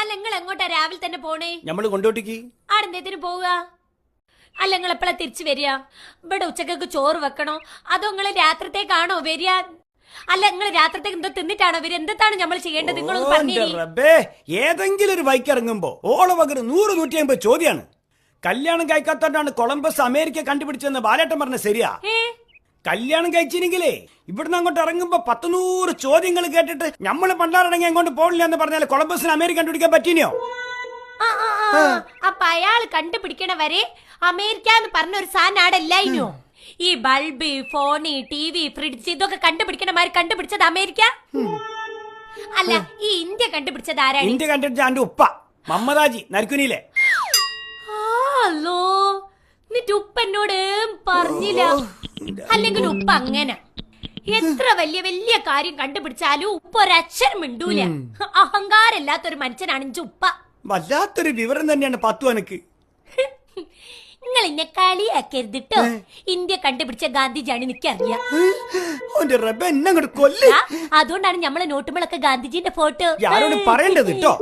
അല്ല നിങ്ങൾ എങ്ങോട്ടാ രാവിലെ തന്നെ പോണേ? നമ്മൾ കൊണ്ടോട്ടിക്ക്. ആടെന്തേത്തിന് പോവുക? അല്ല നിങ്ങൾ എപ്പോഴാ തിരിച്ചു വരിക? ഇവിടെ ഉച്ചക്കൊക്കെ ചോറ് വെക്കണോ? അതോ നിങ്ങൾ രാത്രിത്തേക്കാണോ വരിക? അല്ല നിങ്ങൾ രാത്രിത്തേക്ക് എന്തോ തിന്നിട്ടാണോ വരിക? എന്താണ് നമ്മൾ ചെയ്യേണ്ടത്? നിങ്ങളൊന്ന് ഓന്റെ റബ്ബേ ഏതെങ്കിലും ഒരു ബൈക്ക് ഇറങ്ങുമ്പോ ഓള പകരം നൂറ് നൂറ്റി അമ്പത് ചോദ്യാണ്. കല്യാണം കഴിക്കാത്തോണ്ടാണ് കൊളംബസ് അമേരിക്ക കണ്ടുപിടിച്ചെന്ന് ബാലേട്ടൻ പറഞ്ഞ ശരിയാ. ഏ? കല്യാണം കഴിച്ചില്ലെങ്കിലേ ഇവിടുന്ന് അങ്ങോട്ട് ഇറങ്ങുമ്പോ പത്ത് നൂറ് ചോദ്യങ്ങൾ കേട്ടിട്ട് നമ്മൾ പണ്ടാറടങ്ങി അങ്ങോട്ട് പോകില്ല എന്ന് പറഞ്ഞാൽ കൊളംബസിന് അമേരിക്ക കണ്ടുപിടിക്കാൻ പറ്റിനോ. അപ്പൊ അയാൾ കണ്ടുപിടിക്കണ വരെ അമേരിക്ക എന്ന് പറഞ്ഞ ഒരു സാധനം ഇല്ലായിനോ? ഈ bulb phone T V fridge ഇതൊക്കെ കണ്ടുപിടിക്കണമാര് കണ്ടുപിടിച്ചത് അമേരിക്ക? അല്ല ഈ ഇന്ത്യ കണ്ടുപിടിച്ചത് ആരാണ്? ഇന്ത്യ കണ്ടുപിടിച്ച എന്റെ ഉപ്പ മമ്മദാജി നരക്കുനിയിലെ. പറഞ്ഞില്ല. അല്ലെങ്കിൽ ഉപ്പ അങ്ങനെ. എത്ര വലിയ വലിയ കാര്യം കണ്ടുപിടിച്ചാലും ഉപ്പ ഒരക്ഷരം മിണ്ടൂല. അഹങ്കാരമില്ലാത്തൊരു മനുഷ്യനാണ് ഇഞ്ച ഉപ്പ. വല്ലാത്തൊരു വിവരം തന്നെയാണ് പത്തു എനക്ക് നിങ്ങൾ എന്നെ കളിയാക്കരുത് ട്ടോ. ഇന്ത്യ കണ്ടുപിടിച്ച ഗാന്ധിജിയാണ് എനിക്കറിയാം. അതുകൊണ്ടാണ് നമ്മളെ നോട്ടുമ്പളൊക്കെ ഗാന്ധിജിന്റെ ഫോട്ടോ. പറയേണ്ടത് കേട്ടോ